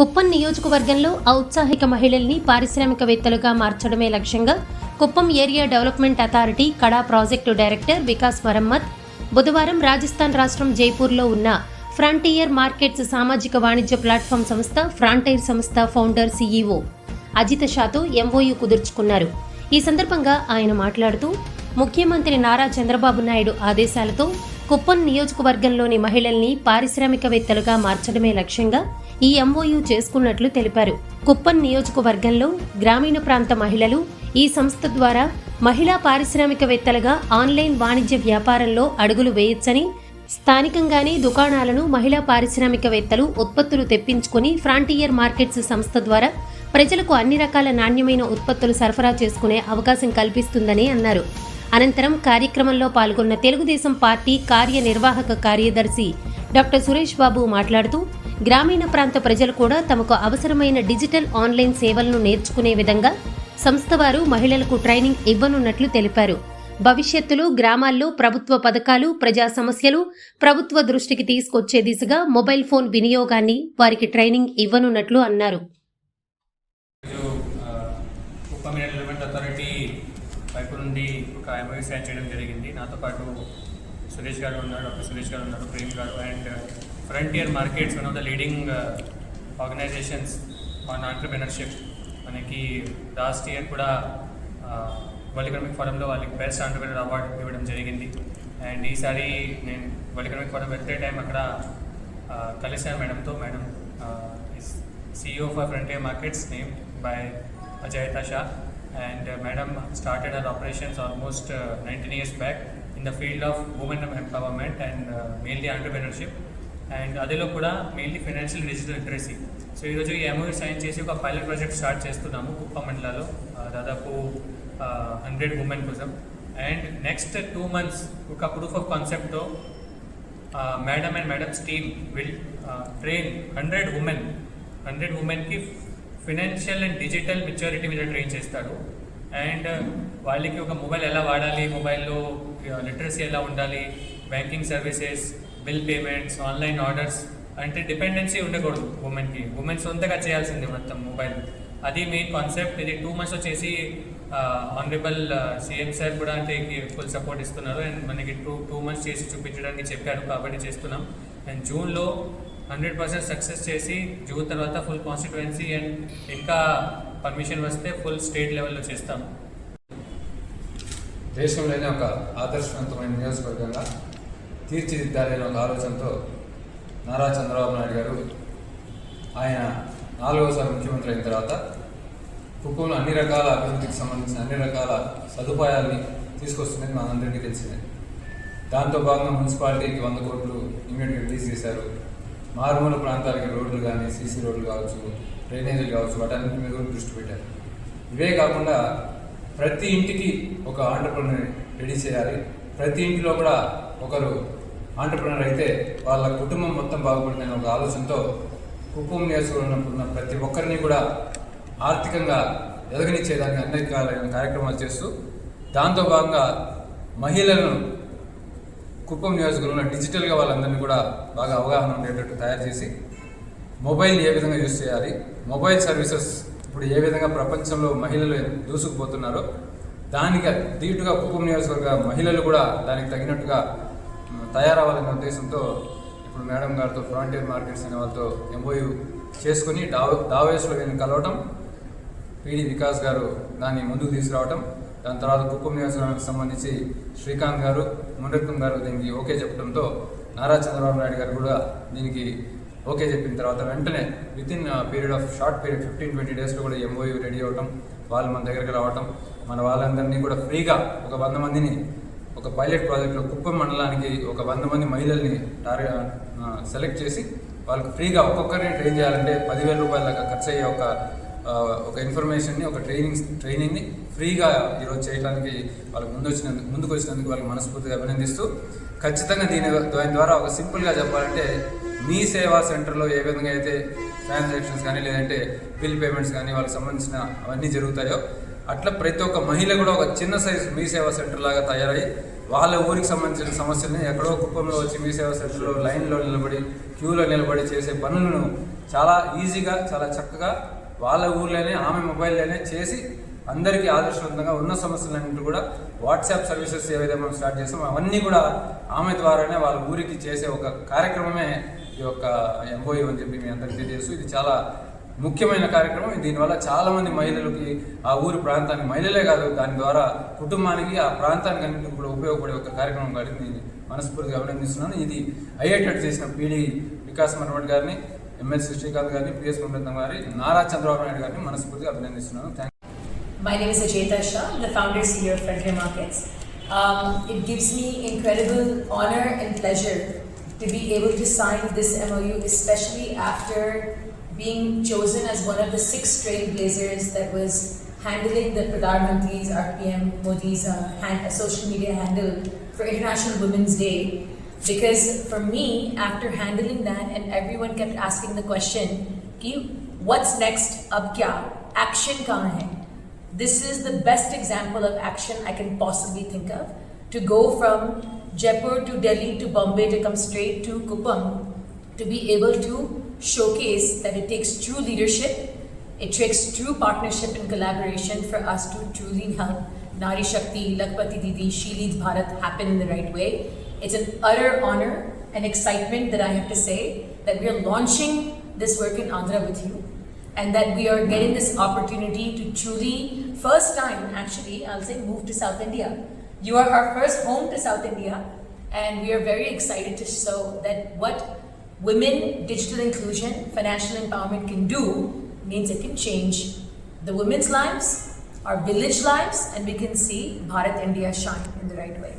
కుప్పం నియోజకవర్గంలో ఔత్సాహిక మహిళల్ని పారిశ్రామికవేత్తలుగా మార్చడమే లక్ష్యంగా Kuppam area development authority KADA project director Vikas Marmat బుధవారం రాజస్థాన్ రాష్ట్రం జైపూర్లో ఉన్న ఫ్రంటియర్ మార్కెట్స్ సామాజిక వాణిజ్య ప్లాట్ఫామ్ సంస్థ ఫ్రాంటైర్ సంస్థ ఫౌండర్ సీఈఓ అజిత షాతో ఎంఓయూ కుదుర్చుకున్నారు. ఈ సందర్భంగా ఆయన మాట్లాడుతూ ముఖ్యమంత్రి నారా చంద్రబాబు నాయుడు ఆదేశాలతో కుప్పం నియోజకవర్గంలోని మహిళల్ని పారిశ్రామికవేత్తలుగా మార్చడమే లక్ష్యంగా ఈ ఎంఓయూ చేసుకున్నట్లు తెలిపారు. కుప్పం నియోజకవర్గంలో గ్రామీణ ప్రాంత మహిళలు ఈ సంస్థ ద్వారా మహిళా పారిశ్రామికవేత్తలుగా ఆన్లైన్ వాణిజ్య వ్యాపారంలో అడుగులు వేయొచ్చని స్థానికంగానే దుకాణాలను మహిళా పారిశ్రామికవేత్తలు ఉత్పత్తులు తెప్పించుకొని ఫ్రాంటియర్ మార్కెట్స్ సంస్థ ద్వారా ప్రజలకు అన్ని రకాల నాణ్యమైన ఉత్పత్తులు సరఫరా చేసుకునే అవకాశం కల్పిస్తుందని అన్నారు. అనంతరం కార్యక్రమంలో పాల్గొన్న తెలుగుదేశం పార్టీ కార్యనిర్వాహక కార్యదర్శి డాక్టర్ సురేష్ బాబు మాట్లాడుతూ గ్రామీణ ప్రాంత ప్రజలు కూడా తమకు అవసరమైన డిజిటల్ ఆన్లైన్ సేవలను నేర్చుకునే విధంగా సంస్థ వారు మహిళలకు ట్రైనింగ్ ఇవ్వనున్నట్లు తెలిపారు. భవిష్యత్తులో గ్రామాల్లో ప్రభుత్వ పథకాలు ప్రజా సమస్యలు ప్రభుత్వ దృష్టికి తీసుకొచ్చే దిశగా మొబైల్ ఫోన్ వినియోగాన్ని వారికి ట్రైనింగ్ ఇవ్వనున్నట్లు అన్నారు. వైపు నుండి ఒక ఎంఓయూ సైన్ చేయడం జరిగింది. నాతో పాటు సురేష్ గారు ఉన్నారు డాక్టర్ సురేష్ గారు ఉన్నారు ప్రేమ్ గారు and Frontier Markets one of the leading organisations on entrepreneurship మనకి లాస్ట్ ఇయర్ కూడా వరల్డ్ ఎకనామిక్ ఫోరంలో వాళ్ళకి బెస్ట్ ఆంటర్ప్రినర్ అవార్డు ఇవ్వడం జరిగింది అండ్ ఈసారి నేను వరల్డ్ ఎకనామిక్ ఫోరం వెళ్తే టైం అక్కడ కలిశాను మేడంతో madam CEO for Frontier Markets name by Ajaita Shah and madam started her operations almost nineteen years back in the field of women empowerment and mainly entrepreneurship and అదిలో కూడా mainly financial digital literacy so ఈరోజు ఈ MoU sign చేసి ఒక pilot project start చేస్తున్నాము కుప్ప మండలాలో దాదాపు hundred women కోసం. అండ్ నెక్స్ట్ టూ మంత్స్ ఒక ప్రూఫ్ ఆఫ్ కాన్సెప్ట్తో madam and madam's team will train hundred women hundred ఉమెన్కి ఫినాన్షియల్ అండ్ డిజిటల్ మెచ్యూరిటీ మీద ట్రైన్ చేస్తారు. అండ్ వాళ్ళకి ఒక మొబైల్ ఎలా వాడాలి? మొబైల్లో లిటరసీ ఎలా ఉండాలి? Banking services bill payments online orders అంటే డిపెండెన్సీ ఉండకూడదు ఉమెన్కి ఉమెన్ సొంతగా చేయాల్సింది మొత్తం మొబైల్ అది మెయిన్ కాన్సెప్ట్ ఇది టూ మంత్స్ వచ్చేసి ఆనరబుల్ సీఎం సార్ కూడా అంటే ఫుల్ సపోర్ట్ ఇస్తున్నారు. అండ్ మనకి టూ టూ మంత్స్ చేసి చూపించడానికి చెప్పారు కాబట్టి చేస్తున్నాం. అండ్ జూన్లో హండ్రెడ్ పర్సెంట్ సక్సెస్ చేసి జూన్ తర్వాత ఫుల్ కాన్స్టిట్యువెన్సీ అండ్ ఇంకా పర్మిషన్ వస్తే ఫుల్ స్టేట్ లెవెల్లో చేస్తాం. దేశంలోనే ఒక ఆదర్శవంతమైన నియోజకవర్గంగా తీర్చిదిద్దాలనే ఒక ఆలోచనతో నారా చంద్రబాబు నాయుడు గారు ఆయన నాలుగోసారి ముఖ్యమంత్రి అయిన తర్వాత కుప్పంలో అన్ని రకాల అభివృద్ధికి సంబంధించిన అన్ని రకాల సదుపాయాల్ని తీసుకొస్తున్నది మనందరికీ అందరికీ తెలిసిందే. దాంతో భాగంగా మున్సిపాలిటీకి వంద కోట్లు ఇమీడియట్గా రిలీజ్ చేశారు. మారుమూల ప్రాంతాలకి రోడ్లు కానీ సీసీ రోడ్లు కావచ్చు డ్రైనేజీలు కావచ్చు వాటన్నిటి మీద కూడా దృష్టి పెట్టారు. ఇవే కాకుండా ప్రతి ఇంటికి ఒక ఆంటర్ప్రినర్ రెడీ చేయాలి. ప్రతి ఇంటిలో కూడా ఒకరు ఆంటర్ప్రినర్ అయితే వాళ్ళ కుటుంబం మొత్తం బాగుపడుతుందనే ఒక ఆలోచనతో కుప్పం నియోజకవర్గంలో ఉన్న ప్రతి ఒక్కరిని కూడా ఆర్థికంగా ఎదగనిచ్చేదానికి అనేక కార్యక్రమాలు చేస్తూ దాంతో భాగంగా మహిళలను కుప్పం నియోజకవర్గంలో డిజిటల్గా వాళ్ళందరినీ కూడా బాగా అవగాహన ఉండేటట్టు తయారు చేసి మొబైల్ ఏ విధంగా యూజ్ చేయాలి మొబైల్ సర్వీసెస్ ఇప్పుడు ఏ విధంగా ప్రపంచంలో మహిళలు దూసుకుపోతున్నారో దానికి దీటుగా కుప్పం నియోజకవర్గ మహిళలు కూడా దానికి తగినట్టుగా తయారవ్వాలనే ఉద్దేశంతో ఇప్పుడు మేడం గారితో ఫ్రాంటియర్ మార్కెట్స్ అనే వాళ్ళతో ఎంఓయూ చేసుకుని డావ్ డావేస్లో నేను కలవటం పీడి వికాస్ గారు దాన్ని ముందుకు తీసుకురావటం దాని తర్వాత కుప్పం నియోజకవర్గానికి సంబంధించి శ్రీకాంత్ గారు మునరత్నం గారు దీనికి ఓకే చెప్పడంతో నారా చంద్రబాబు నాయుడు గారు కూడా దీనికి ఓకే చెప్పిన తర్వాత వెంటనే within period of short period fifteen twenty డేస్లో కూడా ఎంఓయూ రెడీ అవ్వటం వాళ్ళు మన దగ్గరికి రావటం మన వాళ్ళందరినీ కూడా ఫ్రీగా ఒక వంద మందిని ఒక పైలట్ ప్రాజెక్ట్లో కుప్పం మండలానికి ఒక వంద మంది మహిళల్ని టార్గెట్ సెలెక్ట్ చేసి వాళ్ళకి ఫ్రీగా ఒక్కొక్కరిని ట్రైన్ చేయాలంటే పదివేల రూపాయల దాకా ఖర్చు అయ్యే ఒక ఒక ఇన్ఫర్మేషన్ని ఒక ట్రైనింగ్ ట్రైనింగ్ని ఫ్రీగా ఈరోజు చేయడానికి వాళ్ళకి ముందు వచ్చినందుకు ముందుకు వచ్చినందుకు వాళ్ళకి మనస్ఫూర్తిగా అభినందిస్తూ ఖచ్చితంగా దీని దాని ద్వారా ఒక సింపుల్గా చెప్పాలంటే మీ సేవా సెంటర్లో ఏ విధంగా అయితే ట్రాన్సాక్షన్స్ కానీ లేదంటే బిల్ పేమెంట్స్ కానీ వాళ్ళకి సంబంధించిన అవన్నీ జరుగుతాయో అట్లా ప్రతి ఒక్క మహిళ కూడా ఒక చిన్న సైజు మీ సేవా సెంటర్ లాగా తయారై వాళ్ళ ఊరికి సంబంధించిన సమస్యల్ని ఎక్కడో కుప్పంలో వచ్చి మీ సేవా సెంటర్లో లైన్లో నిలబడి క్యూలో నిలబడి చేసే పనులను చాలా ఈజీగా చాలా చక్కగా వాళ్ళ ఊర్లోనే ఆమె మొబైల్లోనే చేసి అందరికీ ఆదర్శవంతంగా ఉన్న సమస్యలన్నింటి కూడా వాట్సాప్ సర్వీసెస్ ఏవైతే మనం స్టార్ట్ చేస్తామో అవన్నీ కూడా ఆమె ద్వారానే వాళ్ళ ఊరికి చేసే ఒక కార్యక్రమమే ఈ యొక్క ఎంఓయూ అని చెప్పి మీ అందరికీ తెలియజేస్తూ ఇది చాలా ముఖ్యమైన కార్యక్రమం. దీనివల్ల చాలామంది మహిళలకి ఆ ఊరి ప్రాంతానికి మహిళలే కాదు దాని ద్వారా కుటుంబానికి ఆ ప్రాంతానికి అన్నింటికి కూడా ఉపయోగపడే ఒక కార్యక్రమం కాబట్టి నేను మనస్ఫూర్తిగా అభినందిస్తున్నాను. ఇది అయ్యేటట్టు చేసిన పీడీ వికాస్ మరమట్ గారిని ఎమ్మెల్సీ శ్రీకాంత్ గారిని పిఎస్ మమృతం గారి నారా చంద్రబాబు నాయుడు గారిని మనస్ఫూర్తిగా అభినందిస్తున్నాను. Thank My name is Ajeta Shah, the founder CEO of Frontier Markets. Um, it gives me incredible honor and pleasure to be able to sign this MOU, especially after being chosen as one of the six trailblazers that was handling the Pradhan Mantri's, RPM Modi's uh, hand, uh, social media handle for International Women's Day. Because for me, after handling that, and everyone kept asking the question, what's next? Ab kya? Action kahan hai? This is the best example of action I can possibly think of. To go from Jaipur to Delhi to Bombay to come straight to Kupam, to be able to showcase that it takes true leadership, it takes true partnership and collaboration for us to truly help Nari Shakti, Lakpati Didi, She Leads Bharat happen in the right way. It's an utter honor and excitement that I have to say that we are launching this work in Andhra with you and that we are getting this opportunity to truly, first time actually, I'll say, move to South India. You are our first home to South India, and we are very excited to show that what women digital inclusion, financial empowerment can do means it can change the women's lives, our village lives, and we can see Bharat India shine in the right way.